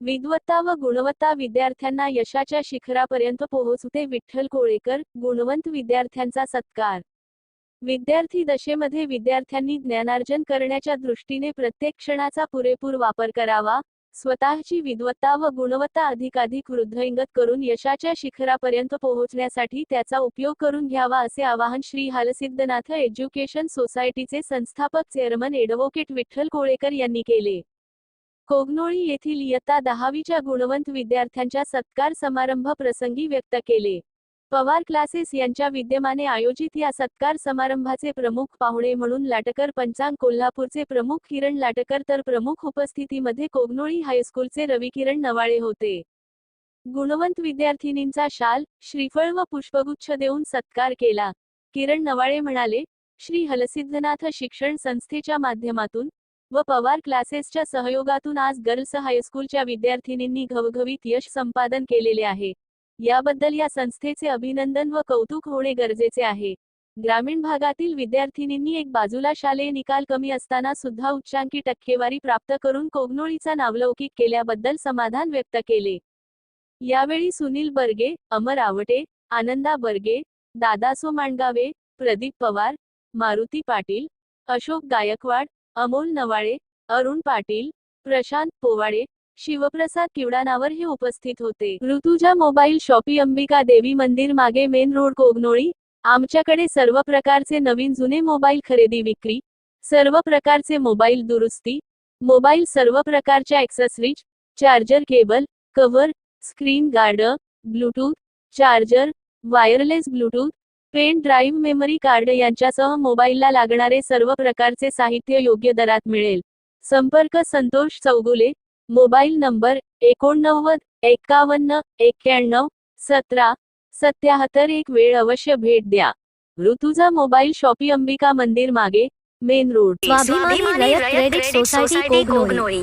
विद्वत्ता व गुणवत्ता विद्यार्थ्यांना यशाच्या शिखरापर्यंत पोहोचते विठ्ठल कोळेकर गुणवंत विद्यार्थ्यांचा सत्कार. विद्यार्थी दशेमध्ये विद्यार्थ्यांनी ज्ञानार्जन करण्याच्या दृष्टीने प्रत्येक क्षणाचा पुरेपूर वापर करावा स्वतःची विद्वत्ता व गुणवत्ता अधिकाधिक वृद्धिंगत करून यशाच्या शिखरापर्यंत पोहोचण्यासाठी त्याचा उपयोग करून घ्यावा असे आवाहन श्री हालसिद्धनाथ एज्युकेशन सोसायटीचे संस्थापक चेअरमन एडव्होकेट विठ्ठल कोळेकर यांनी केले. कोगनोळी येथील इयत्ता दहावीच्या गुणवंत विद्यार्थ्यांच्या सत्कार समारंभ प्रसंगी व्यक्त केले. पवार क्लासेस यांच्या विद्यमाने आयोजित या सत्कार समारंभाचे प्रमुख पाहुणे म्हणून लाटकर पंचांग कोल्हापूरचे प्रमुख किरण लाटकर तर प्रमुख उपस्थितीमध्ये कोगनोळी हायस्कूलचे रविकिरण नवाळे होते. गुणवंत विद्यार्थिनींचा शाल श्रीफळ व पुष्पगुच्छ देऊन सत्कार केला. किरण नवाळे म्हणाले श्री हलसिद्धनाथ शिक्षण संस्थेच्या माध्यमातून व पवार क्लासेसच्या सहयोगातून आज गर्ल्स हायस्कूलच्या विद्यार्थिनींनी घवघवीत यश संपादन केलेले आहे. याबद्दल या संस्थेचे अभिनंदन व कौतुक होणे गरजेचे आहे. ग्रामीण भागातील विद्यार्थिनींनी एक बाजूला शालेय निकाल कमी असताना सुद्धा उच्चांकी टक्केवारी प्राप्त करून कोगनोळीचा नावलौकिक केल्याबद्दल समाधान व्यक्त केले. यावेळी सुनील बर्गे अमर आवटे आनंदा बर्गे दादासो मांडगावे प्रदीप पवार मारुती पाटील अशोक गायकवाड अमोल नवाळे अरुण पाटील प्रशांत पोवाडे शिवप्रसाद किवडानावर हे उपस्थित होते. ऋतुजा मोबाईल शॉपी अंबिका देवी मंदिर मागे मेन रोड कोगनोळी. आमच्याकडे सर्व प्रकारचे नवीन जुने मोबाईल खरेदी विक्री सर्व प्रकारचे मोबाईल दुरुस्ती मोबाईल सर्व प्रकारच्या accessories charger cable cover screen guard Bluetooth charger wireless Bluetooth pen drive memory card यांच्यासह मोबाईलला लागणारे सर्व प्रकारचे साहित्य योग्य दरात मिळेल. संपर्क संतोष चौगुले मोबाईल नंबर एकोणनव्वद एक्कावन्न एक्क्याण्णव सतरा सत्याहत्तर एक वेळ अवश्य भेट द्या. ऋतुजा मोबाईल शॉपी अंबिका मंदिर मागे मेन रोड. स्वाभिमानी रयत क्रेडिट सोसायटी कोगनोळी